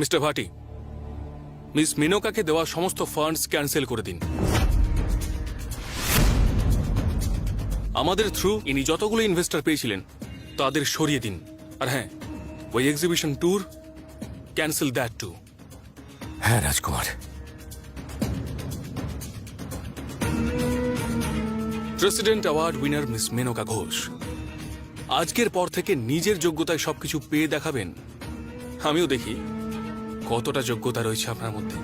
Mister ভাটি miss মিনোকাকে দেওয়া সমস্ত ফান্ডস ক্যান্সেল করে দিন। আমাদের থ্রু ইনি যতগুলো ইনভেস্টর পেয়েছিলেন তাদের সরিয়ে দিন। আর হ্যাঁ ওই exhibition tour cancel that to হ্যাঁ Rajkumar. President award winner miss Menka Ghosh আজকের পর থেকে নিজের যোগ্যতায় সবকিছু পেয়ে দেখাবেন। আমিও দেখি। কতটা যোগ্যতা রয়েছে আপনার মধ্যে?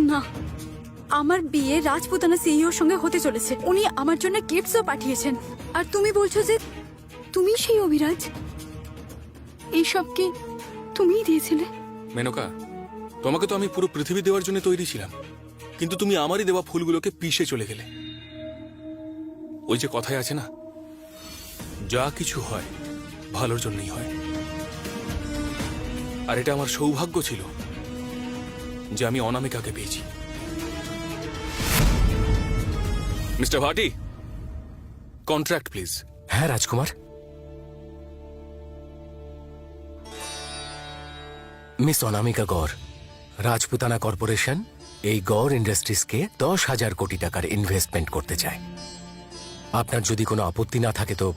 না আমার বিয়ে রাজপুতানা সিইওর সঙ্গে হতে চলেছে। উনি আমার জন্য গিফটসও পাঠিয়েছেন। আর তুমি বলছো যে তুমি সেই অভিরাজ? এইসব কি তুমিই দিয়েছিলে? মেনকা তোমাকে তো আমি পুরো পৃথিবী দেওয়ার জন্য তৈরি ছিলাম। কিন্তু তুমি আমারই দেওয়া ফুলগুলোকে পিষে চলে গেলে। ওই যে কথায় আছে না যা কিছু হয় ভালোর জন্যই হয়। আর এটা আমার সৌভাগ্য ছিল যে আমি অনামিকাকে পেয়েছি। মিস্টার ভাটি, কন্ট্রাক্ট প্লিজ। হ্যাঁ রাজকুমার। মিস অনামিকা গড়, রাজপুতানা কর্পোরেশন, এই গড় ইন্ডাস্ট্রিজকে দশ হাজার কোটি টাকার ইনভেস্টমেন্ট করতে চায়। আপনার যদি কোনো আপত্তি না থাকে তো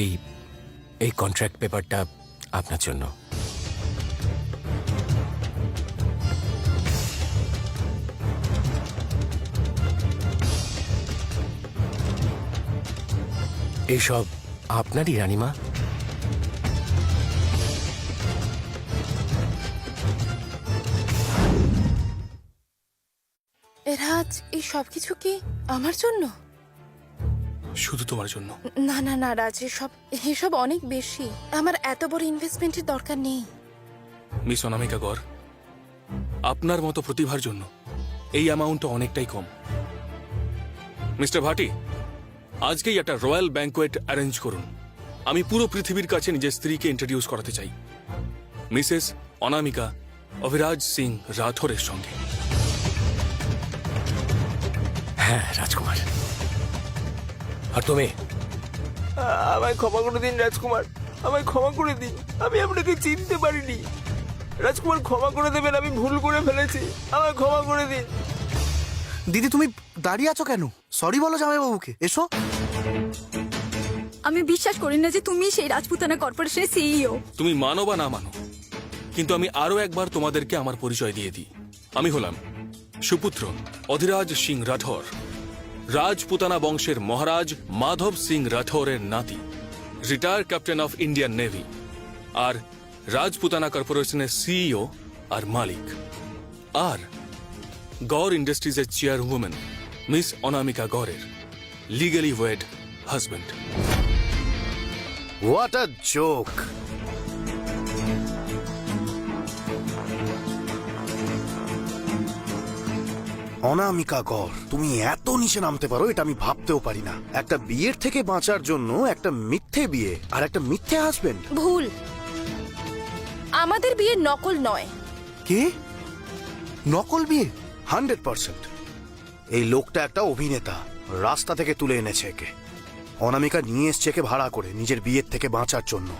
এই এই কন্ট্রাক্ট পেপারটা আপনার জন্য। এসব আপনারই রানিমা? রাজ এই সব কিছু কি আমার জন্য? শুধু তোমার জন্য। না না না রাজ এসব এসব অনেক বেশি। আমার এত বড় ইনভেস্টমেন্টের দরকার নেই। মিস অনামিকা গড় আপনার মতো প্রতিভার জন্য এই অ্যামাউন্টটা অনেকটাই কম। মিস্টার ভাটি আজকেই একটা রয়্যাল ব্যাঙ্কোয়েট অ্যারেঞ্জ করুন। আমি পুরো পৃথিবীর কাছে নিজের স্ত্রীকে ইন্ট্রোডিউস করাতে চাই। মিসেস অনামিকা অভিরাজ সিং রাথোরের সঙ্গে। হ্যাঁ রাজকুমার। আর তুমি? আমায় ক্ষমা করে দিন রাজকুমার। আমায় ক্ষমা করে দিন। আমি আপনাকে চিনতে পারিনি। রাজকুমার ক্ষমা করে দেবেন আমি ভুল করে ফেলেছি। আমায় ক্ষমা করে দিন। দিদি তুমি দাঁড়িয়ে আছো কেন? সরি বলো জামাইবাবুকে। এসো। আমি বিশ্বাস করি না যে তুমি সেই রাজপুতানা কর্পোরেশনের সিইও তুমি মানো বা না মানো, কিন্তু আমি আরও একবার তোমাদেরকে আমার পরিচয় দিয়ে দিই। আমি হলাম সুপুত্র অধিরাজ সিং রাঠোর, রাজপুতানা বংশের মহারাজ মাধব সিং রাঠোরের নাতি retire captain of Indian navy আর রাজপুতানা কর্পোরেশনের সিইও আর মালিক। আর গড় ইন্ডাস্ট্রিজের চেয়ারউমেন মিস অনামিকা গড়ের legally wed husband what a joke Anamika কর তুমি এত নিচে নামতে পারো এটা আমি ভাবতেও পারি না। একটা বিয়ের থেকে বাঁচার জন্য একটা মিথ্যে বিয়ে আর একটা মিথ্যে হাজবেন্ড ভুল। আমাদের বিয়ে নকল নয়। কে? নকল বিয়ে? Hundred percent. এই লোকটা একটা অভিনেতা রাস্তা থেকে তুলে এনেছে একে। অনামিকা নিয়ে এসছে একে ভাড়া করে নিজের বিয়ের থেকে বাঁচার জন্য।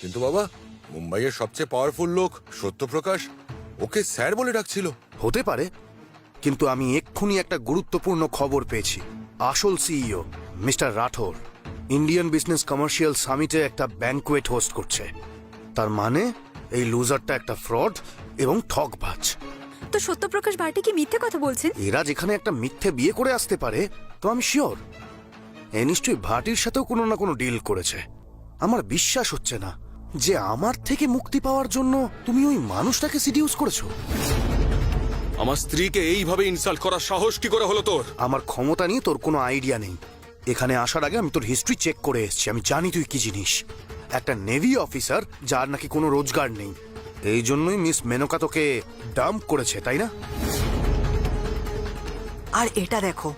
কিন্তু বাবা মুম্বাইয়ের সবচেয়ে পাওয়ারফুল লোক সত্যপ্রকাশ ওকে স্যার বলে ডাকছিল। হতে পারে কিন্তু আমি এক্ষুনি একটা গুরুত্বপূর্ণ খবর পেয়েছি। আসল CEO mister Rathore Indian business commercial সামিটে একটা ব্যাংকুয়েট হোস্ট করছে। তার মানে এই লুজারটা একটা ফ্রড এবং ঠকবাজ তো সত্যপ্রকাশ ভাটি কি মিথ্যে কথা বলছেন? এরা যেখানে একটা মিথ্যে বিয়ে করে আসতে পারে তো আমি শিওর। এ নিশ্চয়ই ভাটির সাথেও কোনো না কোনো ডিল করেছে। আমার বিশ্বাস হচ্ছে না যে আমার থেকে মুক্তি পাওয়ার জন্য তুমি ওই মানুষটাকে সিডিউস করেছ। আমার স্ত্রীকে এইভাবে ইনসাল্ট করার সাহস কি করে হলো তোর? আমার ক্ষমতা নিয়ে তোর কোনো আইডিয়া নেই। এখানে আসার আগে আমি তোর হিস্ট্রি চেক করে এসেছি আমি জানি তুই কি জিনিস। একটা নেভি অফিসার যার নাকি কোনো রোজগার নেই। এই জন্যই মিস মেনকা তোকে ডাম্প করেছে তাই না? আর এটা দেখো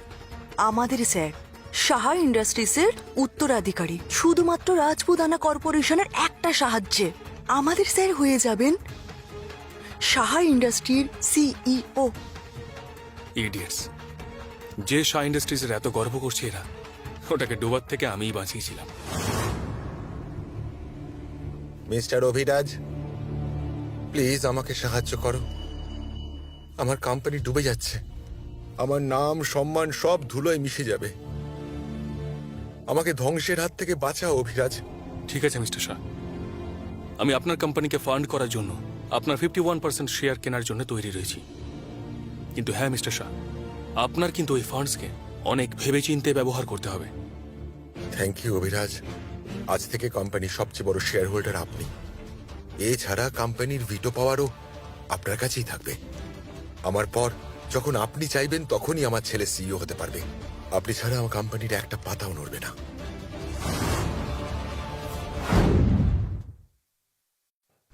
আমাদের স্যার সাহা ইন্ডাস্ট্রিজের উত্তরাধিকারী। শুধুমাত্র রাজপুতানা কর্পোরেশনের একটা সাহায্যে। আমাদের স্যার হয়ে যাবেন সাহা ইন্ডাস্ট্রির সিইও। ইডিয়েটস যে শাহ ইন্ডাস্ট্রিজের এত গর্ব করছে এরা ওটাকে ডোবার থেকে আমিই বাঁচিয়েছিলাম। মিস্টার অভিরাজ প্লিজ আমাকে সাহায্য করো। আমার কোম্পানি ডুবে যাচ্ছে। আমার নাম সম্মান সব ধুলোয় মিশে যাবে। আমাকে ধ্বংসের হাত থেকে বাঁচাও অভিরাজ। ঠিক আছে মিস্টার শাহ। আমি আপনার কোম্পানিকে ফান্ড করার জন্য আপনার ফিফটি ওয়ান পার্সেন্ট শেয়ার কেনার জন্য তৈরি রয়েছি। কিন্তু হ্যাঁ মিস্টার শাহ আপনার কিন্তু ওই ফান্ডসকে অনেক ভেবেচিন্তে ব্যবহার করতে হবে। থ্যাংক ইউ অভিরাজ। আজ থেকে কোম্পানির সবচেয়ে বড় শেয়ার হোল্ডার আপনি। এছাড়া কোম্পানির ভিটো পাওয়ারও আপনার কাছেই থাকবে। আমার পর যখন আপনি চাইবেন তখনই আমার ছেলে সিইও হতে পারবে। আপনি ছাড়া আমার কোম্পানির একটা পাতাও নড়বে না।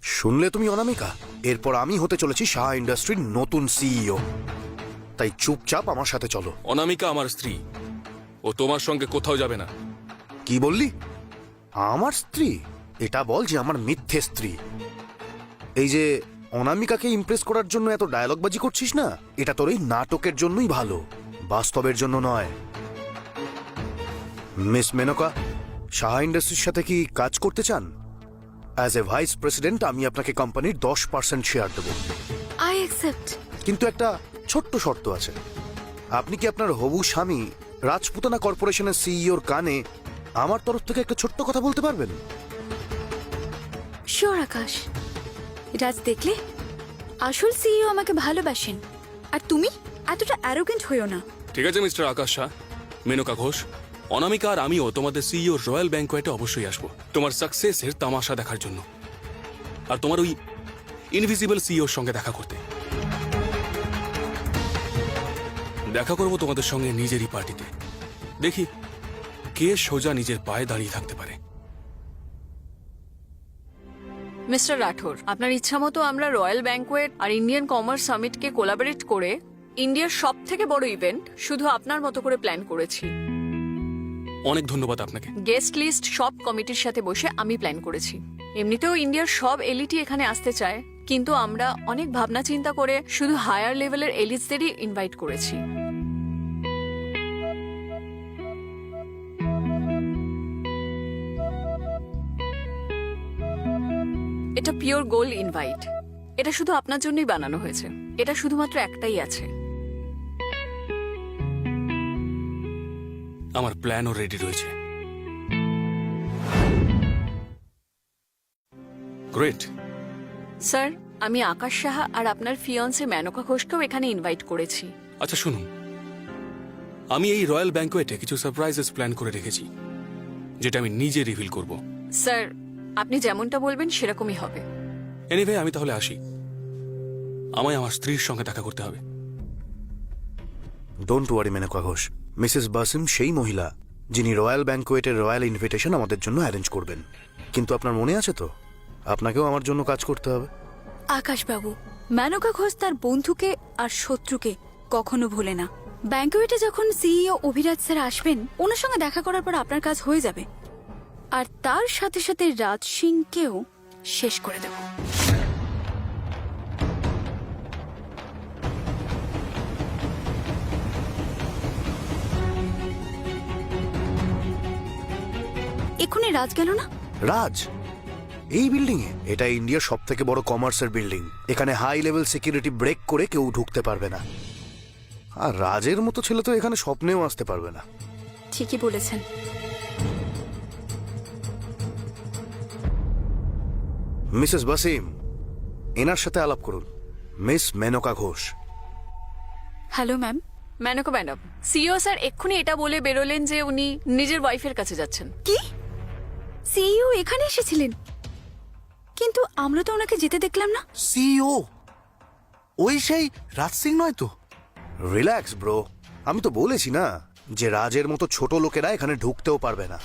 শুনলে তুমি অনামিকা? এরপর আমি হতে চলেছি শাহ ইন্ডাস্ট্রির নতুন সিইও। তাই চুপচাপ আমার সাথে চলো। অনামিকা আমার স্ত্রী। ও তোমার সঙ্গে কোথাও যাবে না। কি বললি? আমার স্ত্রী? এটা বল যে আমার মিথ্যে স্ত্রী। এই যে অনামিকাকে ইমপ্রেস করার জন্য এত ডায়লগবাজি করছিস না? এটা তোর এই নাটকের জন্যই ভালো বাস্তবের জন্য নয়। মিস মেনকা সাহা ইন্ডাস্ট্রির সাথে কি কাজ করতে চান? অ্যাজ এ ভাইস প্রেসিডেন্ট আমি আপনাকে কোম্পানির দশ পার্সেন্ট শেয়ার দেবো। আই অ্যাকসেপ্ট কিন্তু একটা ছোট্ট শর্ত আছে। আপনি কি আপনার হবু স্বামী রাজপুতানা কর্পোরেশনের সিইওর কানে আমার তরফ থেকে একটা ছোট্ট কথা বলতে পারবেন? শিওর আকাশ। রাজ দেখলে? আসল সিইও আমাকে ভালোবাসেন। আর তুমি? এতটা অ্যারোগেন্ট হইও না। ঠিক আছে, মিস্টার আকাশ। শাহ মেনকা ঘোষ, অনামিকা আর আমিও তোমাদের সিইও রয়্যাল ব্যাংকোয়েটে অবশ্যই আসব তোমার সাকসেসের তামাশা দেখার জন্য। আর তোমার ওই ইনভিজিবল সিইওর সঙ্গে দেখা করতে। দেখা করব তোমাদের সঙ্গে নিজেরই পার্টিতে। দেখি, কে সোজা নিজের পায়ে দাঁড়িয়ে থাকতে পারে। মিস্টার রাঠোর আপনার ইচ্ছা মতো আমরা রয়্যাল ব্যাংকোয়েট আর ইন্ডিয়ান কমার্স সামিটকে কোলাবরেট করে ইন্ডিয়ার সব থেকে বড় ইভেন্ট শুধু আপনার মতো করে প্ল্যান করেছি। অনেক ধন্যবাদ আপনাকে। গেস্ট লিস্ট সব কমিটির সাথে বসে আমি প্ল্যান করেছি। এমনিতেও ইন্ডিয়ার সব এলিটি এখানে আসতে চায় কিন্তু আমরা অনেক ভাবনা চিন্তা করে শুধু হায়ার লেভেলের এলিটসদেরই ইনভাইট করেছি। এটা পিওর গোল্ড ইনভাইট। এটা শুধু আপনার জন্যই বানানো হয়েছে। এটা শুধুমাত্র একটাই আছে। আমার প্ল্যানও রেডি রয়েছে। গ্রেট। স্যার আমি আকাশ সাহা আর আপনার ফিয়ন্সে মেনকা ঘোষকেও এখানে ইনভাইট করেছি। আচ্ছা শুনুন। আমি এই রয়্যাল ব্যাংকোয়েটে কিছু সারপ্রাইজেস প্ল্যান করে রেখেছি যেটা আমি নিজে রিভিল করব। স্যার আপনি যেমনটা বলবেন সেরকমই হবে। এনিভে আমি তাহলে আসি। আমায় আমার স্ত্রীর সঙ্গে দেখা করতে হবে। Don't worry Menka Ghosh. Mrs Basim সেই মহিলা যিনি রয়্যাল ব্যাংকোয়েটের রয়্যাল ইনভিটেশন আমাদের জন্য অ্যারেঞ্জ করবেন। কিন্তু আপনার মনে আছে তো? আপনাকেও আমার জন্য কাজ করতে হবে। আকাশবাবু মেনকা ঘোষ তার বন্ধুকে আর শত্রুকে কখনো ভোলে না। ব্যাংকুয়েটে যখন সিইও অভিরাজ স্যার আসবেন ওনার সঙ্গে দেখা করার পর আপনার কাজ হয়ে যাবে। আর তার সাথে সাথে রাজ সিংকেও শেষ করে দেব। এক্ষুনি রাজ গেল না? রাজ এই বিল্ডিং এ এটা ইন্ডিয়ার সব থেকে বড় কমার্সের বিল্ডিং এখানে হাই লেভেল সিকিউরিটি ব্রেক করে কেউ ঢুকতে পারবে না। আর রাজের মতো ছেলে তো এখানে স্বপ্নেও আসতে পারবে না। ঠিকই বলেছেন। মিসেস বাসিম এনার সাথে আলাপ করুন। Miss Menka Ghosh. Hello ma'am. Menka madam CEO sir এক্ষুনি এটা বলে বেরোলেন যে উনি নিজের ওয়াইফের কাছে যাচ্ছেন। কি? সিইও এখানে এসেছিলেন? কিন্তু আমরা তো ওনাকে যেতে দেখলাম না। সিইও? ওই সেই রাজ সিং নয় তো? রিল্যাক্স ব্রো আমি তো বলেছি না যে রাজের মতো ছোট লোকেরা এখানে ঢুকতেও পারবে না।